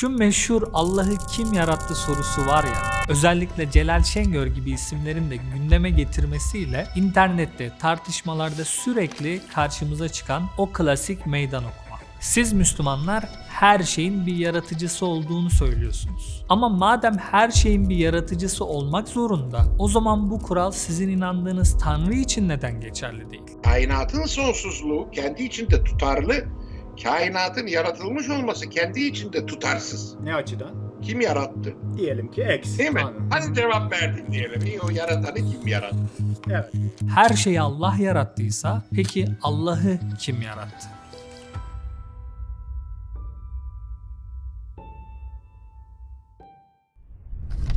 Şu meşhur Allah'ı kim yarattı sorusu var ya, özellikle Celal Şengör gibi isimlerin de gündeme getirmesiyle internette tartışmalarda sürekli karşımıza çıkan o klasik meydan okuma. Siz Müslümanlar her şeyin bir yaratıcısı olduğunu söylüyorsunuz. Ama madem her şeyin bir yaratıcısı olmak zorunda, o zaman bu kural sizin inandığınız Tanrı için neden geçerli değil? Kainatın sonsuzluğu kendi içinde tutarlı, kainatın yaratılmış olması kendi içinde tutarsız. Ne açıdan? Kim yarattı? Diyelim ki X. Değil mi? Tanrı. Hadi cevap verdin diyelim. İyi o yaratanı kim yarattı? Evet. Her şeyi Allah yarattıysa peki Allah'ı kim yarattı?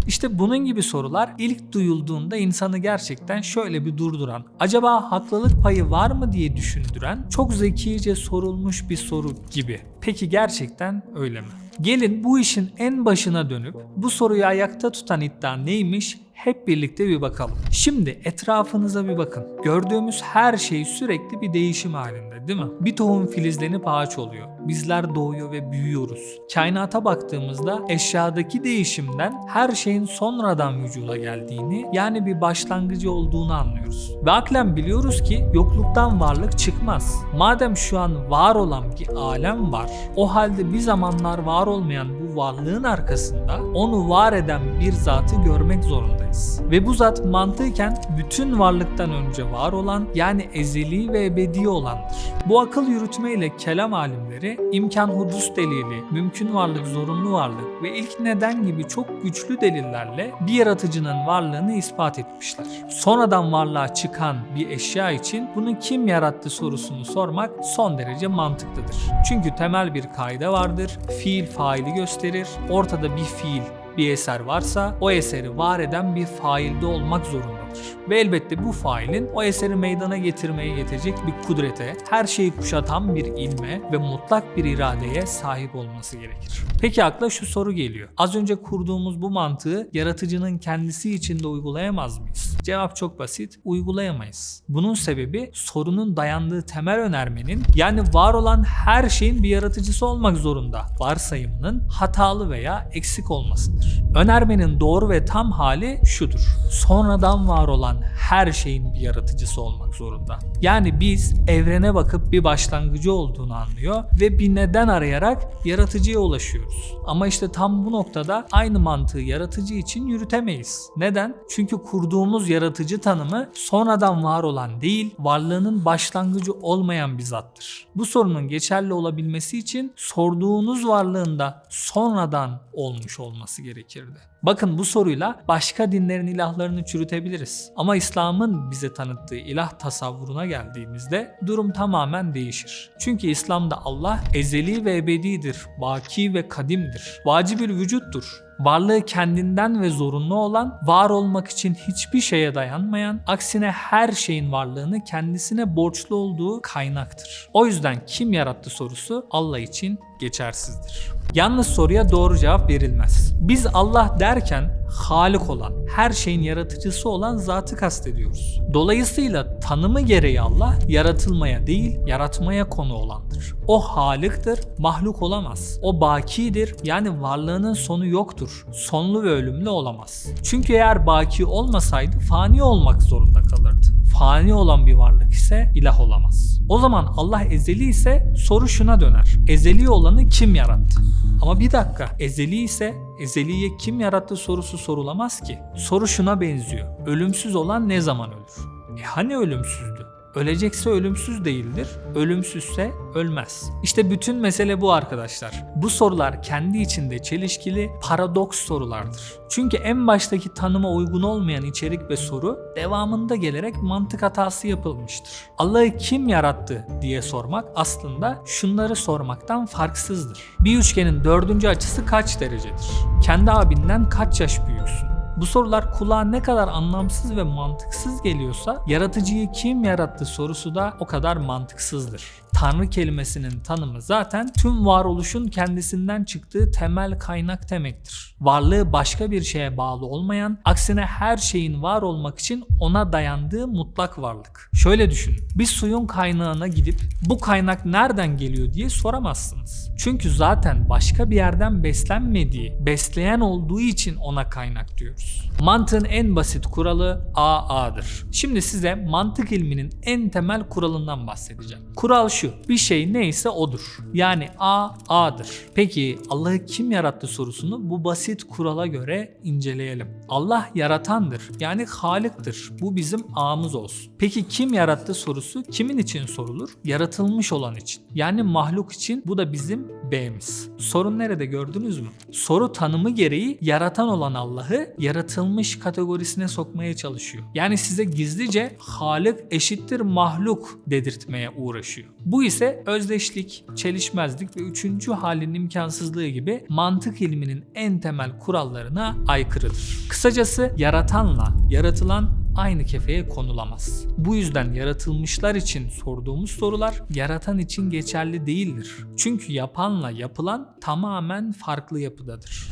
İşte bunun gibi sorular ilk duyulduğunda insanı gerçekten şöyle bir durduran, acaba haklılık payı var mı diye düşündüren, çok zekice sorulmuş bir soru gibi. Peki gerçekten öyle mi? Gelin bu işin en başına dönüp bu soruyu ayakta tutan iddia neymiş hep birlikte bir bakalım. Şimdi etrafınıza bir bakın. Gördüğümüz her şey sürekli bir değişim halinde değil mi? Bir tohum filizlenip ağaç oluyor. Bizler doğuyor ve büyüyoruz. Kainata baktığımızda eşyadaki değişimden her şeyin sonradan vücuda geldiğini yani bir başlangıcı olduğunu anlıyoruz. Ve aklen biliyoruz ki yokluktan varlık çıkmaz. Madem şu an var olan bir alem var, o halde bir zamanlar var olmayan bu varlığın arkasında onu var eden bir zatı görmek zorundayız. Ve bu zat mantıken bütün varlıktan önce var olan yani ezeli ve ebedi olandır. Bu akıl yürütmeyle kelam alimleri imkan hudus delili, mümkün varlık, zorunlu varlık ve ilk neden gibi çok güçlü delillerle bir yaratıcının varlığını ispat etmişler. Sonradan varlığa çıkan bir eşya için bunu kim yarattı sorusunu sormak son derece mantıklıdır. Çünkü temel bir kaide vardır. Fiil faili gösterir. Ortada bir fiil bir eser varsa o eseri var eden bir failde olmak zorundadır. Ve elbette bu failin o eseri meydana getirmeye yetecek bir kudrete, her şeyi kuşatan bir ilme ve mutlak bir iradeye sahip olması gerekir. Peki akla şu soru geliyor. Az önce kurduğumuz bu mantığı yaratıcının kendisi için de uygulayamaz mıyız? Cevap çok basit. Uygulayamayız. Bunun sebebi sorunun dayandığı temel önermenin yani var olan her şeyin bir yaratıcısı olmak zorunda varsayımının hatalı veya eksik olmasıdır. Önermenin doğru ve tam hali şudur. Sonradan var olan her şeyin bir yaratıcısı olmak zorunda. Yani biz evrene bakıp bir başlangıcı olduğunu anlıyor ve bir neden arayarak yaratıcıya ulaşıyoruz. Ama işte tam bu noktada aynı mantığı yaratıcı için yürütemeyiz. Neden? Çünkü kurduğumuz yaratıcı tanımı sonradan var olan değil, varlığının başlangıcı olmayan bir zattır. Bu sorunun geçerli olabilmesi için sorduğunuz varlığında sonradan olmuş olması gerekirdi. Bakın bu soruyla başka dinlerin ilahlarını çürütebiliriz. Ama İslam'ın bize tanıttığı ilah tasavvuruna geldiğimizde durum tamamen değişir. Çünkü İslam'da Allah ezeli ve ebedidir, baki ve kadimdir, vacibül vücuttur. Varlığı kendinden ve zorunlu olan, var olmak için hiçbir şeye dayanmayan, aksine her şeyin varlığını kendisine borçlu olduğu kaynaktır. O yüzden kim yarattı sorusu Allah için geçersizdir. Yalnız soruya doğru cevap verilmez. Biz Allah derken Halik olan, her şeyin yaratıcısı olan zatı kastediyoruz. Dolayısıyla tanımı gereği Allah yaratılmaya değil, yaratmaya konu olandır. O Halık'tır, mahluk olamaz. O bakidir, yani varlığının sonu yoktur. Sonlu ve ölümlü olamaz. Çünkü eğer baki olmasaydı fani olmak zorunda kalırdı. Fani olan bir varlık ise ilah olamaz. O zaman Allah ezeli ise soru şuna döner. Ezeli olanı kim yarattı? Ama bir dakika, ezeli ise ezeliye kim yarattı sorusu sorulamaz ki. Soru şuna benziyor. Ölümsüz olan ne zaman ölür? E hani ölümsüzdü? Ölecekse ölümsüz değildir, ölümsüzse ölmez. İşte bütün mesele bu arkadaşlar. Bu sorular kendi içinde çelişkili, paradoks sorulardır. Çünkü en baştaki tanıma uygun olmayan içerik ve soru devamında gelerek mantık hatası yapılmıştır. Allah'ı kim yarattı diye sormak aslında şunları sormaktan farksızdır. Bir üçgenin dördüncü açısı kaç derecedir? Kendi abinden kaç yaş büyüksün? Bu sorular kulağa ne kadar anlamsız ve mantıksız geliyorsa yaratıcıyı kim yarattı sorusu da o kadar mantıksızdır. Tanrı kelimesinin tanımı zaten tüm varoluşun kendisinden çıktığı temel kaynak demektir. Varlığı başka bir şeye bağlı olmayan, aksine her şeyin var olmak için ona dayandığı mutlak varlık. Şöyle düşünün. Bir suyun kaynağına gidip bu kaynak nereden geliyor diye soramazsınız. Çünkü zaten başka bir yerden beslenmediği, besleyen olduğu için ona kaynak diyoruz. Mantığın en basit kuralı A A'dır. Şimdi size mantık ilminin en temel kuralından bahsedeceğim. Kural şu. Bir şey neyse odur. Yani A A'dır. Peki Allah'ı kim yarattı sorusunu bu basit kurala göre inceleyelim. Allah yaratandır. Yani Halık'tır. Bu bizim A'mız olsun. Peki kim yarattı sorusu kimin için sorulur? Yaratılmış olan için. Yani mahluk için bu da bizim B'miz. Sorun nerede gördünüz mü? Soru tanımı gereği yaratan olan Allah'ı yaratılmış kategorisine sokmaya çalışıyor. Yani size gizlice Halık eşittir mahluk dedirtmeye uğraşıyor. Bu ise özdeşlik, çelişmezlik ve üçüncü halin imkansızlığı gibi mantık ilminin en temel kurallarına aykırıdır. Kısacası yaratanla yaratılan aynı kefeye konulamaz. Bu yüzden yaratılmışlar için sorduğumuz sorular yaratan için geçerli değildir. Çünkü yapanla yapılan tamamen farklı yapıdadır.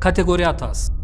Kategori hatası.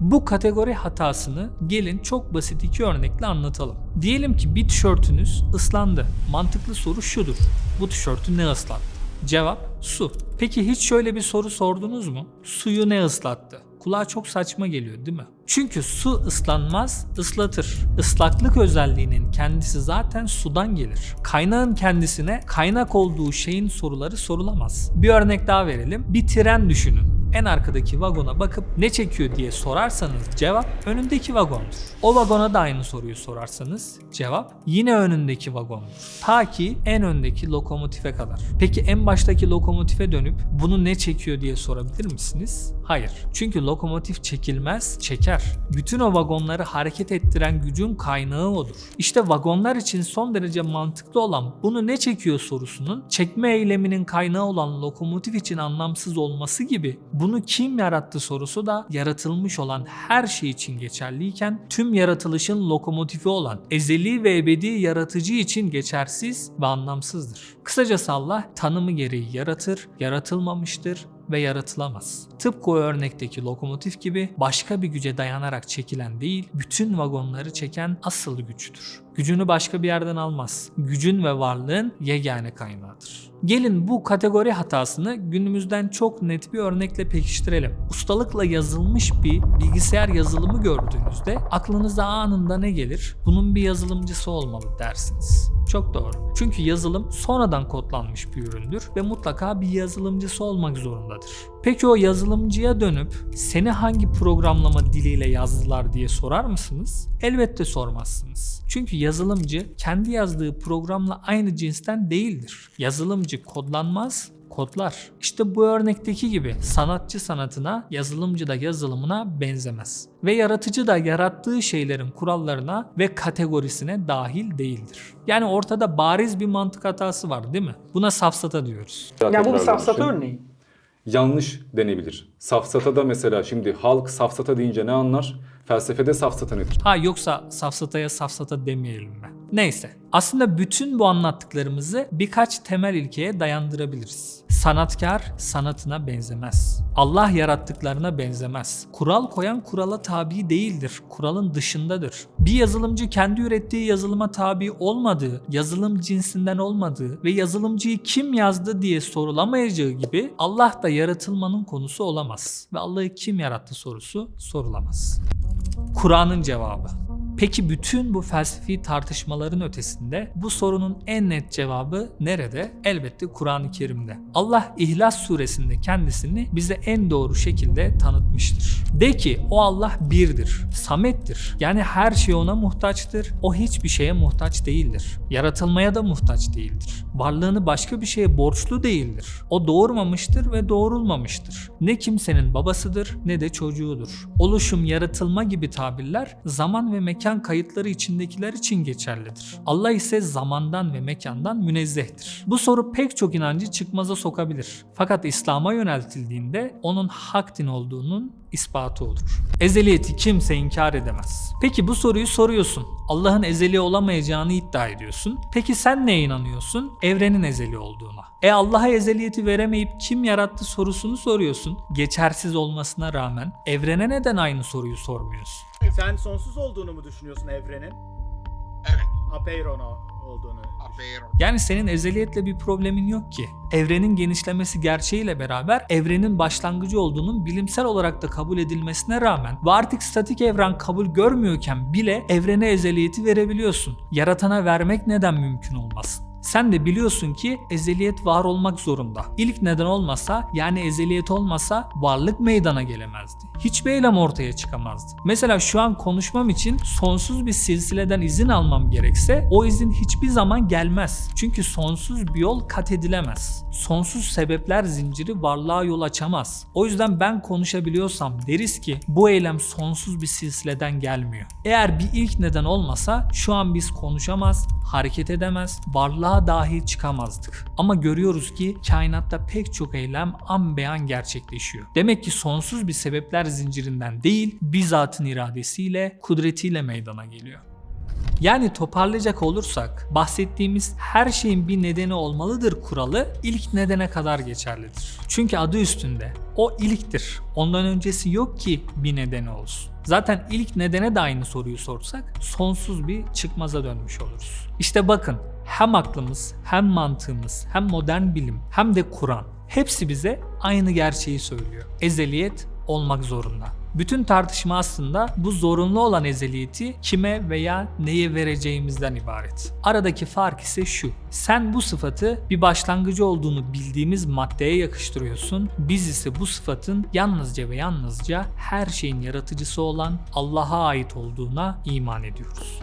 Bu kategori hatasını gelin çok basit iki örnekle anlatalım. Diyelim ki bir tişörtünüz ıslandı. Mantıklı soru şudur. Bu tişörtü ne ıslattı? Cevap su. Peki hiç şöyle bir soru sordunuz mu? Suyu ne ıslattı? Kulağa çok saçma geliyor değil mi? Çünkü su ıslanmaz, ıslatır. Islaklık özelliğinin kendisi zaten sudan gelir. Kaynağın kendisine kaynak olduğu şeyin soruları sorulamaz. Bir örnek daha verelim. Bir tren düşünün en arkadaki vagona bakıp ne çekiyor diye sorarsanız cevap önündeki vagondur. O vagona da aynı soruyu sorarsanız cevap yine önündeki vagondur. Ta ki en öndeki lokomotife kadar. Peki en baştaki lokomotife dönüp bunu ne çekiyor diye sorabilir misiniz? Hayır. Çünkü lokomotif çekilmez, çeker. Bütün o vagonları hareket ettiren gücün kaynağı odur. İşte vagonlar için son derece mantıklı olan bunu ne çekiyor sorusunun çekme eyleminin kaynağı olan lokomotif için anlamsız olması gibi bunu kim yarattı sorusu da yaratılmış olan her şey için geçerliyken tüm yaratılışın lokomotifi olan ezeli ve ebedi yaratıcı için geçersiz ve anlamsızdır. Kısacası Allah tanımı gereği yaratır, yaratılmamıştır ve yaratılamaz. Tıpkı o örnekteki lokomotif gibi başka bir güce dayanarak çekilen değil, bütün vagonları çeken asıl güçtür. Gücünü başka bir yerden almaz. Gücün ve varlığın yegane kaynağıdır. Gelin bu kategori hatasını günümüzden çok net bir örnekle pekiştirelim. Ustalıkla yazılmış bir bilgisayar yazılımı gördüğünüzde aklınıza anında ne gelir? Bunun bir yazılımcısı olmalı dersiniz. Çok doğru. Çünkü yazılım sonradan kodlanmış bir üründür ve mutlaka bir yazılımcısı olmak zorundadır. Peki o yazılımcıya dönüp seni hangi programlama diliyle yazdılar diye sorar mısınız? Elbette sormazsınız. Çünkü yazılımcı kendi yazdığı programla aynı cinsten değildir. Yazılımcı kodlanmaz, kodlar. İşte bu örnekteki gibi sanatçı sanatına, yazılımcı da yazılımına benzemez. Ve yaratıcı da yarattığı şeylerin kurallarına ve kategorisine dahil değildir. Yani ortada bariz bir mantık hatası var değil mi? Buna safsata diyoruz. Yani bu bir safsata örneği. Yanlış denebilir. Safsata da mesela şimdi halk safsata deyince ne anlar? Felsefede safsata nedir? Ha yoksa safsataya safsata demeyelim mi? Neyse. Aslında bütün bu anlattıklarımızı birkaç temel ilkeye dayandırabiliriz. Sanatkar sanatına benzemez. Allah yarattıklarına benzemez. Kural koyan kurala tabi değildir. Kuralın dışındadır. Bir yazılımcı kendi ürettiği yazılıma tabi olmadığı, yazılım cinsinden olmadığı ve yazılımcıyı kim yazdı diye sorulamayacağı gibi Allah da yaratılmanın konusu olamaz. Ve Allah'ı kim yarattı sorusu sorulamaz. Kur'an'ın cevabı. Peki bütün bu felsefi tartışmaların ötesinde bu sorunun en net cevabı nerede? Elbette Kur'an-ı Kerim'de. Allah İhlas suresinde kendisini bize en doğru şekilde tanıtmıştır. De ki o Allah birdir, samettir. Yani her şey ona muhtaçtır. O hiçbir şeye muhtaç değildir. Yaratılmaya da muhtaç değildir. Varlığını başka bir şeye borçlu değildir. O doğurmamıştır ve doğurulmamıştır. Ne kimsenin babasıdır ne de çocuğudur. Oluşum, yaratılma gibi tabirler zaman ve mekan kayıtları içindekiler için geçerlidir. Allah ise zamandan ve mekandan münezzehtir. Bu soru pek çok inancı çıkmaza sokabilir. Fakat İslam'a yöneltildiğinde onun hak din olduğunun ispatı olur. Ezeliyeti kimse inkar edemez. Peki bu soruyu soruyorsun. Allah'ın ezeli olamayacağını iddia ediyorsun. Peki sen neye inanıyorsun? Evrenin ezeli olduğuna. E Allah'a ezeliyeti veremeyip kim yarattı sorusunu soruyorsun. Geçersiz olmasına rağmen evrene neden aynı soruyu sormuyorsun? Sen sonsuz olduğunu mu düşünüyorsun evrenin? Evet. Apeiron olduğunu. Apeiron. Yani senin ezeliyetle bir problemin yok ki. Evrenin genişlemesi gerçeğiyle beraber evrenin başlangıcı olduğunun bilimsel olarak da kabul edilmesine rağmen ve artık statik evren kabul görmüyorken bile evrene ezeliyeti verebiliyorsun. Yaratana vermek neden mümkün olmasın? Sen de biliyorsun ki ezeliyet var olmak zorunda. İlk neden olmasa yani ezeliyet olmasa varlık meydana gelemezdi. Hiçbir eylem ortaya çıkamazdı. Mesela şu an konuşmam için sonsuz bir silsileden izin almam gerekse o izin hiçbir zaman gelmez. Çünkü sonsuz bir yol kat edilemez. Sonsuz sebepler zinciri varlığa yol açamaz. O yüzden ben konuşabiliyorsam deriz ki bu eylem sonsuz bir silsileden gelmiyor. Eğer bir ilk neden olmasa şu an biz konuşamaz, hareket edemez, varlığa dahi çıkamazdık. Ama görüyoruz ki kainatta pek çok eylem an beyan gerçekleşiyor. Demek ki sonsuz bir sebepler zincirinden değil, bizzatın iradesiyle, kudretiyle meydana geliyor. Yani toparlayacak olursak bahsettiğimiz her şeyin bir nedeni olmalıdır kuralı ilk nedene kadar geçerlidir. Çünkü adı üstünde o ilktir. Ondan öncesi yok ki bir nedeni olsun. Zaten ilk nedene de aynı soruyu sorsak sonsuz bir çıkmaza dönmüş oluruz. İşte bakın hem aklımız hem mantığımız hem modern bilim hem de Kur'an hepsi bize aynı gerçeği söylüyor. Ezeliyet olmak zorunda. Bütün tartışma aslında bu zorunlu olan ezeliyeti kime veya neye vereceğimizden ibaret. Aradaki fark ise şu. Sen bu sıfatı bir başlangıcı olduğunu bildiğimiz maddeye yakıştırıyorsun. Biz ise bu sıfatın yalnızca ve yalnızca her şeyin yaratıcısı olan Allah'a ait olduğuna iman ediyoruz.